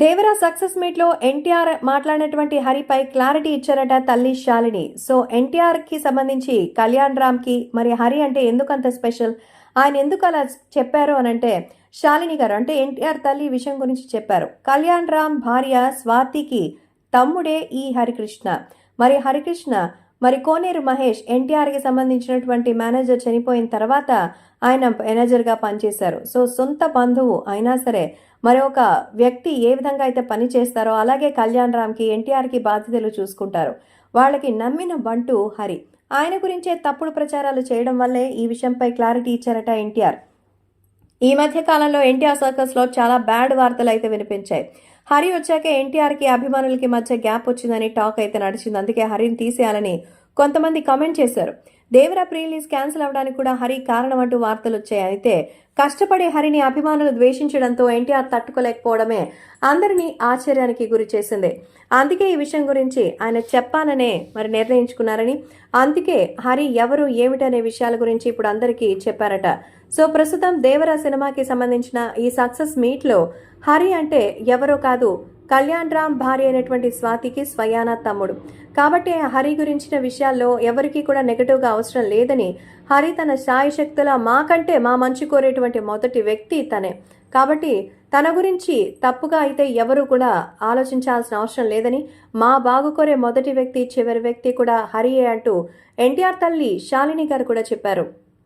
Devara success మీట్లో ఎన్టీఆర్ మాట్లాడినటువంటి హరిపై clarity ఇచ్చారట తల్లి శాలిని. సో ఎన్టీఆర్కి సంబంధించి కళ్యాణ్ రామ్కి మరి హరి అంటే ఎందుకంత స్పెషల్? ఆయన ఎందుకు అలా చెప్పారు అని అంటే శాలిని గారు అంటే ఎన్టీఆర్ తల్లి విషయం గురించి చెప్పారు. కళ్యాణ్ రామ్ భార్య స్వాతికి తమ్ముడే ఈ హరికృష్ణ. మరి హరికృష్ణ మరి కోనేరు మహేష్ ఎన్టీఆర్కి సంబంధించినటువంటి మేనేజర్ చనిపోయిన తర్వాత ఆయన మేనేజర్గా పనిచేశారు. సో సొంత బంధువు అయినా సరే మరి ఒక వ్యక్తి ఏ విధంగా అయితే పని చేస్తారో అలాగే కళ్యాణ్ రామ్కి ఎన్టీఆర్కి బాధ్యతలు చూసుకుంటారు. వాళ్ళకి నమ్మిన బంటు హరి. ఆయన గురించే తప్పుడు ప్రచారాలు చేయడం వల్లే ఈ విషయంపై క్లారిటీ ఇచ్చారట ఎన్టీఆర్. ఈ మధ్య కాలంలో ఎన్టీఆర్ సర్కస్లో చాలా బ్యాడ్ వార్తలు అయితే వినిపించాయి. హరి వచ్చాక ఎన్టీఆర్కి అభిమానులకి మధ్య గ్యాప్ వచ్చిందని టాక్ అయితే నడిచింది. అందుకే హరిని తీసేయాలని కొంతమంది కామెంట్ చేశారు. దేవరా ప్రీ రిలీజ్ క్యాన్సిల్ అవడానికి కూడా హరి కారణం అంటూ వార్తలు వచ్చాయి. అయితే కష్టపడి హరిని అభిమానులు ద్వేషించడంతో ఎన్టీఆర్ తట్టుకోలేకపోవడమే అందరినీ ఆశ్చర్యానికి గురి చేసింది. అందుకే ఈ విషయం గురించి ఆయన చెప్పాలనే మరి నిర్ణయించుకున్నారని అందుకే హరి ఎవరు ఏమిటనే విషయాల గురించి ఇప్పుడు అందరికీ చెప్పారట. సో ప్రస్తుతం దేవరా సినిమాకి సంబంధించిన ఈ సక్సెస్ మీట్లో హరి అంటే ఎవరో కాదు కళ్యాణ్ రామ్ భార్య అయినటువంటి స్వాతికి స్వయాన తమ్ముడు. కాబట్టి హరి గురించిన విషయాల్లో ఎవరికీ కూడా నెగటివ్గా అవసరం లేదని హరి తన సాయి శక్తుల మాకంటే మా మంచి కోరేటువంటి మొదటి వ్యక్తి తనే. కాబట్టి తన గురించి తప్పుగా అయితే ఎవరు కూడా ఆలోచించాల్సిన అవసరం లేదని మా బాగు కోరే మొదటి వ్యక్తి చివరి వ్యక్తి కూడా హరియే అంటూ ఎన్టీఆర్ తల్లి శాలిని గారు కూడా చెప్పారు.